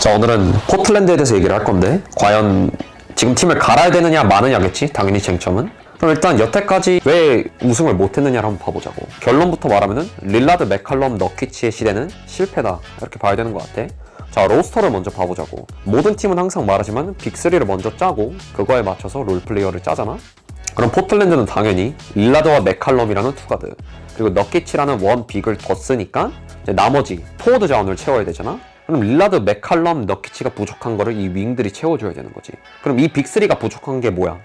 자 오늘은 포틀랜드에 대해서 얘기를 할 건데 과연 지금 팀을 갈아야 되느냐 마느냐겠지? 당연히 쟁점은. 그럼 일단 여태까지 왜 우승을 못했느냐를 한번 봐보자고. 결론부터 말하면은 릴라드 맥칼럼 너키치의 시대는 실패다. 이렇게 봐야 되는 것 같아. 자 로스터를 먼저 봐보자고. 모든 팀은 항상 말하지만 빅3를 먼저 짜고 그거에 맞춰서 롤플레이어를 짜잖아? 그럼 포틀랜드는 당연히 릴라드와 맥칼럼이라는 투가드. 그리고 너키치라는 원 빅을 더 쓰니까 나머지 포워드 자원을 채워야 되잖아 그럼 릴라드, 맥칼럼, 너키치가 부족한 거를 이 윙들이 채워줘야 되는 거지. 그럼 이 빅3가 부족한 게 뭐야?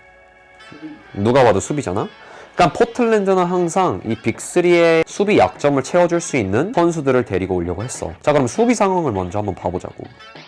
누가 봐도 수비잖아? 그러니까 포틀랜드는 항상 이 빅3의 수비 약점을 채워줄 수 있는 선수들을 데리고 오려고 했어. 자 그럼 수비 상황을 먼저 한번 봐보자고. 자,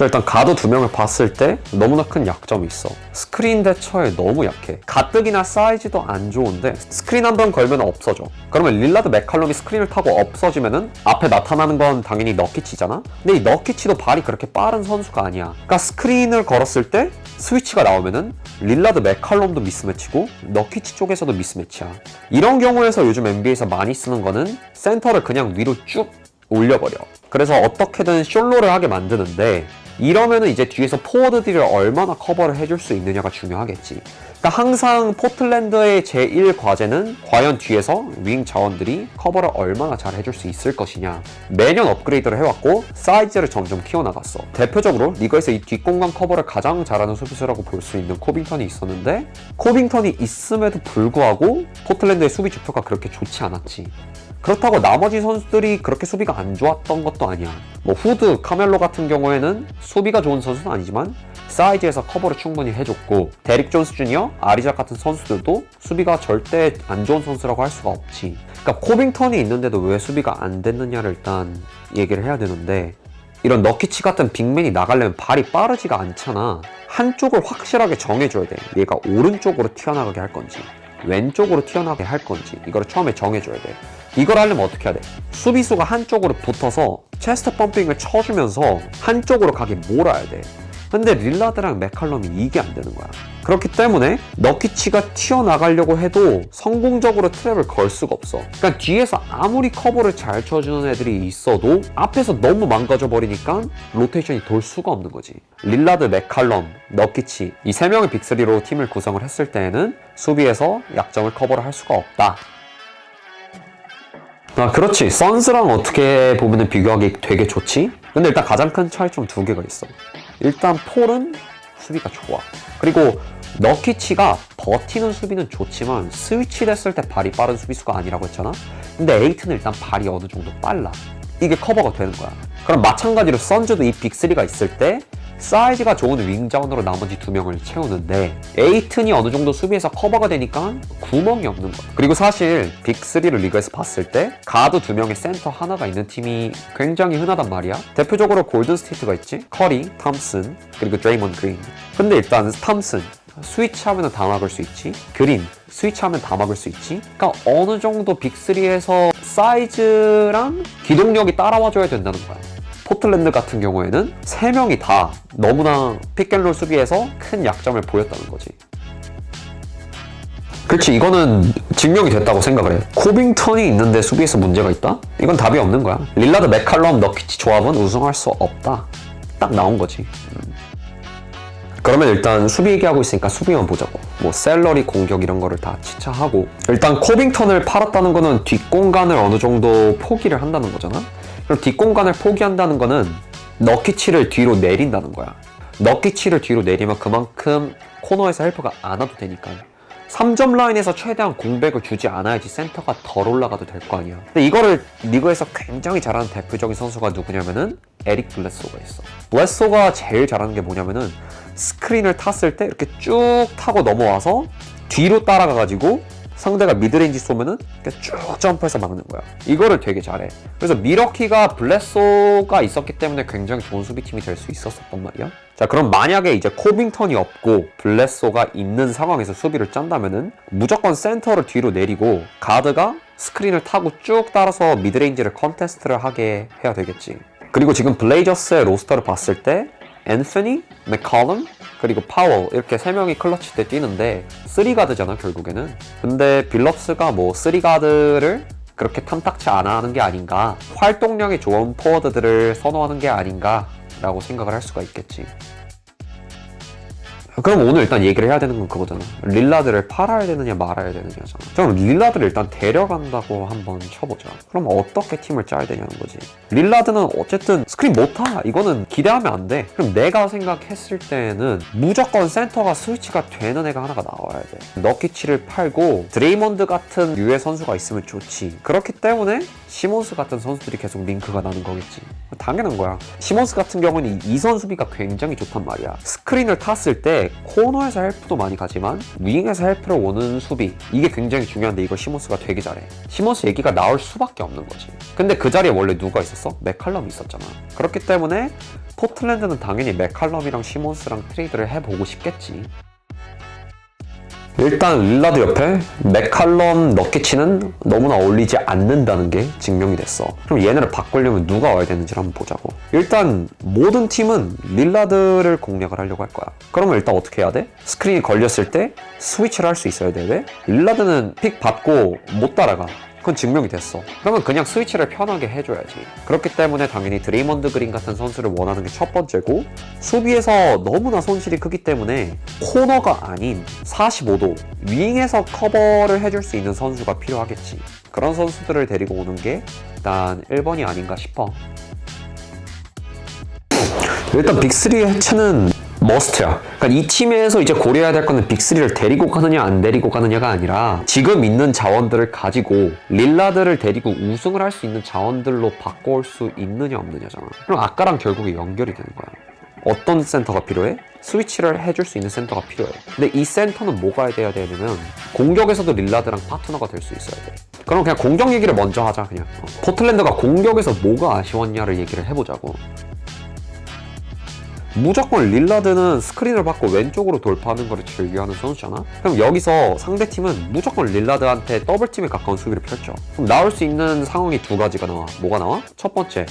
일단 가드 두 명을 봤을 때 너무나 큰 약점이 있어. 스크린 대처에 너무 약해. 가뜩이나 사이즈도 안 좋은데 스크린 한 번 걸면 없어져. 그러면 릴라드 맥칼럼이 스크린을 타고 없어지면은 앞에 나타나는 건 당연히 너키치잖아? 근데 이 너키치도 발이 그렇게 빠른 선수가 아니야. 그러니까 스크린을 걸었을 때 스위치가 나오면은 릴라드 맥칼럼도 미스매치고 너키치 쪽에서도 미스매치야. 이런 경우에서 요즘 NBA에서 많이 쓰는 거는 센터를 그냥 위로 쭉 올려버려. 그래서 어떻게든 숄로를 하게 만드는데 이러면은 이제 뒤에서 포워드들을 얼마나 커버를 해줄 수 있느냐가 중요하겠지. 그러니까 항상 포틀랜드의 제1 과제는 과연 뒤에서 윙 자원들이 커버를 얼마나 잘 해줄 수 있을 것이냐. 매년 업그레이드를 해왔고 사이즈를 점점 키워나갔어. 대표적으로 리그에서 이 뒷공간 커버를 가장 잘하는 수비수라고 볼 수 있는 코빙턴이 있었는데 코빙턴이 있음에도 불구하고 포틀랜드의 수비 지표가 그렇게 좋지 않았지. 그렇다고 나머지 선수들이 그렇게 수비가 안 좋았던 것도 아니야. 뭐 후드, 카멜로 같은 경우에는 수비가 좋은 선수는 아니지만 사이즈에서 커버를 충분히 해줬고 데릭 존스 주니어, 아리작 같은 선수들도 수비가 절대 안 좋은 선수라고 할 수가 없지. 그러니까 코빙턴이 있는데도 왜 수비가 안 됐느냐를 일단 얘기를 해야 되는데 이런 너키치 같은 빅맨이 나가려면 발이 빠르지가 않잖아. 한쪽을 확실하게 정해줘야 돼. 얘가 오른쪽으로 튀어나가게 할 건지 왼쪽으로 튀어나가게 할 건지 이거를 처음에 정해줘야 돼. 이걸 하려면 어떻게 해야 돼? 수비수가 한쪽으로 붙어서 체스트 펌핑을 쳐주면서 한쪽으로 가게 몰아야 돼. 근데 릴라드랑 맥칼럼이 이게 안 되는 거야. 그렇기 때문에 너키치가 튀어나가려고 해도 성공적으로 트랩을 걸 수가 없어. 그러니까 뒤에서 아무리 커버를 잘 쳐주는 애들이 있어도 앞에서 너무 망가져 버리니까 로테이션이 돌 수가 없는 거지. 릴라드, 맥칼럼, 너키치 이 세 명의 빅3로 팀을 구성을 했을 때에는 수비에서 약점을 커버를 할 수가 없다. 아, 그렇지. 선스랑 어떻게 보면 비교하기 되게 좋지? 근데 일단 가장 큰 차이점 두 개가 있어. 일단 폴은 수비가 좋아. 그리고 너키치가 버티는 수비는 좋지만 스위치 됐을 때 발이 빠른 수비수가 아니라고 했잖아? 근데 에이트는 일단 발이 어느 정도 빨라. 이게 커버가 되는 거야. 그럼 마찬가지로 선즈도 이 빅3가 있을 때 사이즈가 좋은 윙자원으로 나머지 두 명을 채우는데 에이튼이 어느 정도 수비에서 커버가 되니까 구멍이 없는 거야. 그리고 사실 빅3를 리그에서 봤을 때 가드 두 명의 센터 하나가 있는 팀이 굉장히 흔하단 말이야. 대표적으로 골든 스테이트가 있지. 커리, 탐슨, 그리고 드레이먼 그린. 근데 일단 탐슨 스위치하면 다 막을 수 있지. 그린 스위치하면 다 막을 수 있지. 그러니까 어느 정도 빅3에서 사이즈랑 기동력이 따라와줘야 된다는 거야. 포틀랜드 같은 경우에는 세 명이 다 너무나 픽앤롤 수비에서 큰 약점을 보였다는 거지. 그렇지 이거는 증명이 됐다고 생각을 해. 코빙턴이 있는데 수비에서 문제가 있다? 이건 답이 없는 거야. 릴라드, 맥칼럼, 너키치 조합은 우승할 수 없다. 딱 나온 거지. 음. 그러면 일단 수비 얘기하고 있으니까 수비만 보자고. 뭐 셀러리 공격 이런 거를 다 치차하고 일단 코빙턴을 팔았다는 거는 뒷공간을 어느 정도 포기를 한다는 거잖아. 그럼 뒷공간을 포기한다는 거는 너키치를 뒤로 내린다는 거야. 너키치를 뒤로 내리면 그만큼 코너에서 헬퍼가 안 와도 되니까. 3점 라인에서 최대한 공백을 주지 않아야지 센터가 덜 올라가도 될 거 아니야. 근데 이거를 리그에서 굉장히 잘하는 대표적인 선수가 누구냐면은 에릭 블레소가 있어. 블레소가 제일 잘하는 게 뭐냐면은 스크린을 탔을 때 이렇게 쭉 타고 넘어와서 뒤로 따라가가지고 상대가 미드레인지 쏘면은 이렇게 쭉 점프해서 막는 거야. 이거를 되게 잘해. 그래서 미러키가 블레소가 있었기 때문에 굉장히 좋은 수비팀이 될 수 있었었단 말이야. 자, 그럼 만약에 이제 코빙턴이 없고 블레소가 있는 상황에서 수비를 짠다면은 무조건 센터를 뒤로 내리고 가드가 스크린을 타고 쭉 따라서 미드레인지를 컨테스트를 하게 해야 되겠지. 그리고 지금 블레이저스의 로스터를 봤을 때 앤서니, 맥컬럼, 그리고 파워 이렇게 세 명이 클러치 때 뛰는데 3가드잖아 결국에는. 근데 빌럽스가 뭐 3가드를 그렇게 탐탁치 않아 하는 게 아닌가 활동량이 좋은 포워드들을 선호하는 게 아닌가 라고 생각을 할 수가 있겠지 그럼 오늘 일단 얘기를 해야 되는 건 그거잖아. 릴라드를 팔아야 되느냐 말아야 되느냐잖아. 그럼 릴라드를 일단 데려간다고 한번 쳐보자. 그럼 어떻게 팀을 짜야 되냐는 거지. 릴라드는 어쨌든 스크린 못 타. 이거는 기대하면 안 돼. 그럼 내가 생각했을 때는 무조건 센터가 스위치가 되는 애가 하나가 나와야 돼. 너키치를 팔고 드레이먼드 같은 유의 선수가 있으면 좋지. 그렇기 때문에 시몬스 같은 선수들이 계속 링크가 나는 거겠지. 당연한 거야. 시몬스 같은 경우는 이 이선 수비가 굉장히 좋단 말이야. 스크린을 탔을 때 코너에서 헬프도 많이 가지만 윙에서 헬프를 오는 수비 이게 굉장히 중요한데 이걸 시몬스가 되게 잘해. 시몬스 얘기가 나올 수밖에 없는 거지. 근데 그 자리에 원래 누가 있었어? 맥칼럼이 있었잖아. 그렇기 때문에 포틀랜드는 당연히 맥칼럼이랑 시몬스랑 트레이드를 해보고 싶겠지. 일단 릴라드 옆에 맥칼럼 너키치는 너무나 어울리지 않는다는 게 증명이 됐어. 그럼 얘네를 바꾸려면 누가 와야 되는지를 한번 보자고. 일단 모든 팀은 릴라드를 공략을 하려고 할 거야. 그러면 일단 어떻게 해야 돼? 스크린이 걸렸을 때 스위치를 할 수 있어야 돼. 왜? 릴라드는 픽 받고 못 따라가. 그건 증명이 됐어. 그러면 그냥 스위치를 편하게 해줘야지. 그렇기 때문에 당연히 드레이먼드 그린 같은 선수를 원하는 게 첫 번째고 수비에서 너무나 손실이 크기 때문에 코너가 아닌 45도 윙에서 커버를 해줄 수 있는 선수가 필요하겠지. 그런 선수들을 데리고 오는 게 일단 1번이 아닌가 싶어. 일단 빅3 해체는 머스트야. 그러니까 이 팀에서 이제 고려해야 될 거는 빅3를 데리고 가느냐 안 데리고 가느냐가 아니라 지금 있는 자원들을 가지고 릴라드를 데리고 우승을 할 수 있는 자원들로 바꿔올 수 있느냐 없느냐잖아. 그럼 아까랑 결국에 연결이 되는 거야. 어떤 센터가 필요해? 스위치를 해줄 수 있는 센터가 필요해. 근데 이 센터는 뭐가 돼야 되냐면 공격에서도 릴라드랑 파트너가 될 수 있어야 돼. 그럼 그냥 공격 얘기를 먼저 하자 그냥. 어. 포틀랜드가 공격에서 뭐가 아쉬웠냐를 얘기를 해보자고. 무조건 릴라드는 스크린을 받고 왼쪽으로 돌파하는 것을 즐겨하는 선수잖아? 그럼 여기서 상대팀은 무조건 릴라드한테 더블팀에 가까운 수비를 펼쳐. 그럼 나올 수 있는 상황이 두 가지가 나와. 뭐가 나와? 첫 번째,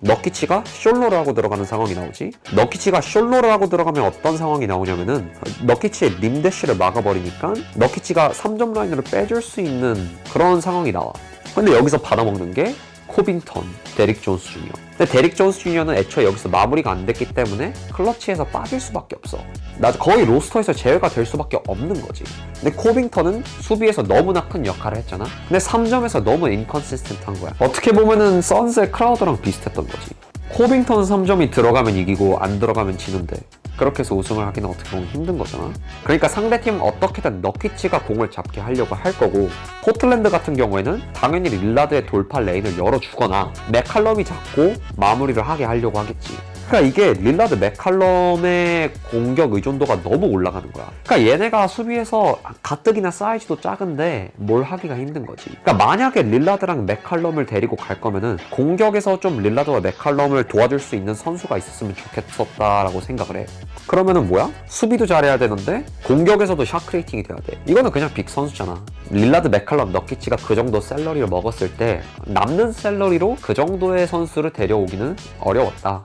너키치가 숄로를 하고 들어가는 상황이 나오지. 너키치가 숄로를 하고 들어가면 어떤 상황이 나오냐면은 너키치의 림대쉬를 막아버리니까 너키치가 3점 라인으로 빼줄 수 있는 그런 상황이 나와. 근데 여기서 받아먹는 게 코빙턴, 데릭 존스 주니어. 근데 데릭 존스 주니어는 애초에 여기서 마무리가 안 됐기 때문에 클러치에서 빠질 수밖에 없어. 나 거의 로스터에서 제외가 될 수밖에 없는 거지. 근데 코빙턴은 수비에서 너무나 큰 역할을 했잖아. 근데 3점에서 너무 인컨시스텐트한 거야. 어떻게 보면은 선스의 크라우드랑 비슷했던 거지. 코빙턴 3점이 들어가면 이기고 안 들어가면 지는데 그렇게 해서 우승을 하기는 어떻게 보면 힘든 거잖아. 그러니까 상대팀은 어떻게든 너키치가 공을 잡게 하려고 할 거고 포틀랜드 같은 경우에는 당연히 릴라드의 돌파 레인을 열어주거나 맥칼럼이 잡고 마무리를 하게 하려고 하겠지. 그러니까 이게 릴라드 맥칼럼의 공격 의존도가 너무 올라가는 거야. 그러니까 얘네가 수비에서 가뜩이나 사이즈도 작은데 뭘 하기가 힘든 거지. 그러니까 만약에 릴라드랑 맥칼럼을 데리고 갈 거면은 공격에서 좀 릴라드와 맥칼럼을 도와줄 수 있는 선수가 있었으면 좋겠었다라고 생각을 해. 그러면은 뭐야? 수비도 잘해야 되는데 공격에서도 샷 크레이팅이 돼야 돼. 이거는 그냥 빅 선수잖아. 릴라드 맥칼럼 너키치가 그 정도 셀러리를 먹었을 때 남는 셀러리로 그 정도의 선수를 데려오기는 어려웠다.